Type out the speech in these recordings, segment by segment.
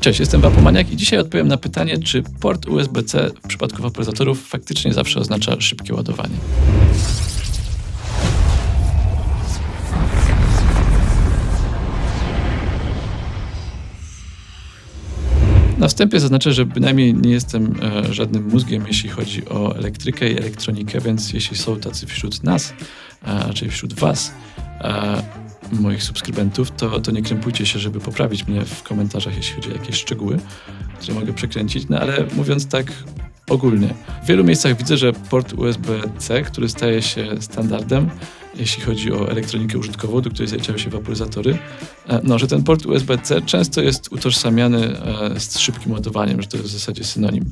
Cześć, jestem Wapomaniak i dzisiaj odpowiem na pytanie, czy port USB-C w przypadku waporyzatorów faktycznie zawsze oznacza szybkie ładowanie. Na wstępie zaznaczę, że bynajmniej nie jestem e, żadnym mózgiem, jeśli chodzi o elektrykę i elektronikę, więc jeśli są tacy wśród nas, a raczej wśród Was, e, moich subskrybentów, to, to nie krępujcie się, żeby poprawić mnie w komentarzach, jeśli chodzi o jakieś szczegóły, które mogę przekręcić. No ale mówiąc tak ogólnie, w wielu miejscach widzę, że port USB-C, który staje się standardem, jeśli chodzi o elektronikę użytkową, do której zaliczają się waporyzatory, e, no, że ten port USB-C często jest utożsamiany e, z szybkim ładowaniem, że to jest w zasadzie synonim.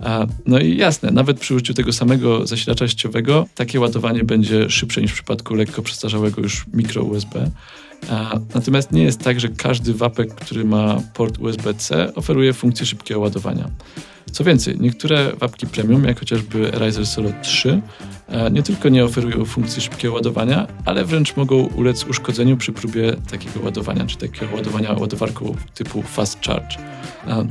E, No i jasne, nawet przy użyciu tego samego zasilacza sieciowego takie ładowanie będzie szybsze niż w przypadku lekko przestarzałego już mikro USB. Natomiast nie jest tak, że każdy wapek, który ma port USB-C oferuje funkcję szybkiego ładowania. Co więcej, niektóre wapki premium, jak chociażby Riser Solo 3, e, nie tylko nie oferują funkcji szybkiego ładowania, ale wręcz mogą ulec uszkodzeniu przy próbie takiego ładowania, czy takiego ładowania ładowarką typu Fast Charge.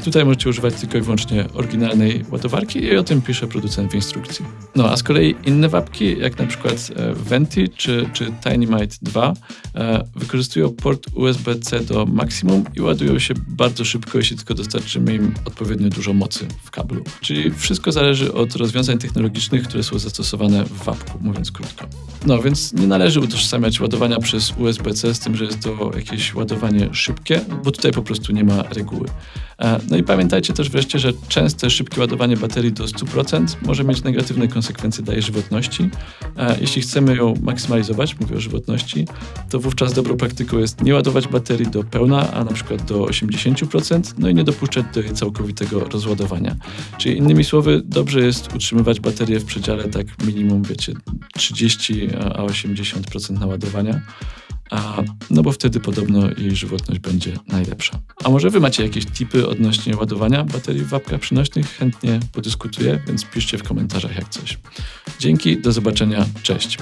Tutaj możecie używać tylko i wyłącznie oryginalnej ładowarki i o tym pisze producent w instrukcji. No a z kolei inne wapki, jak na przykład e, Venti czy, czy TinyMite 2, e, wykorzystują port USB-C do maksimum i ładują się bardzo szybko, jeśli tylko dostarczymy im odpowiednio dużo mocy w kablu. Czyli wszystko zależy od rozwiązań technologicznych, które są zastosowane w wapku, mówiąc krótko. No więc nie należy utożsamiać ładowania przez USB-C z tym, że jest to jakieś ładowanie szybkie, bo tutaj po prostu nie ma reguły. E, No i pamiętajcie też wreszcie, że częste szybkie ładowanie baterii do 100% może mieć negatywne konsekwencje dla jej żywotności. E, Jeśli chcemy ją maksymalizować, mówię o żywotności, to wówczas dobrą praktyką jest nie ładować baterii do pełna, a na przykład do 80%, no i nie dopuszczać do jej całkowitego rozładowania. Czyli innymi słowy, dobrze jest utrzymywać baterię w przedziale tak minimum, wiecie, 30 a 80% naładowania. A, no bo wtedy podobno jej żywotność będzie najlepsza. A może wy macie jakieś tipy odnośnie ładowania baterii w wapkach przynośnych? Chętnie podyskutuję, więc piszcie w komentarzach jak coś. Dzięki, do zobaczenia, cześć.